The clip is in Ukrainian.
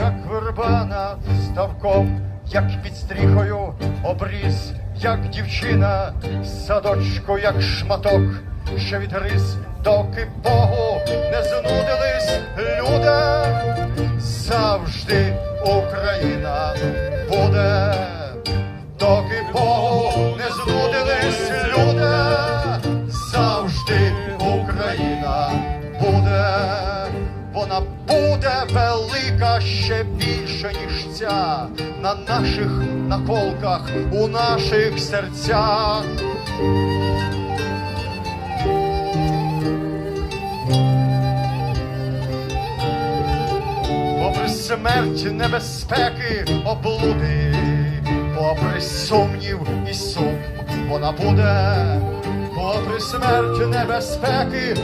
Як верба над ставком, як під стріхою обріз, як дівчина в садочку, як шматок, що відгриз, доки Богу не знудились люди, завжди Україна буде, доки Богу не знудились люди, завжди Україна велика ще більше, ніж ця, на наших наколках, у наших серцях. Попри смерть, небезпеки, облуди, попри сумнів і сум, вона буде, попри смерть, небезпеки.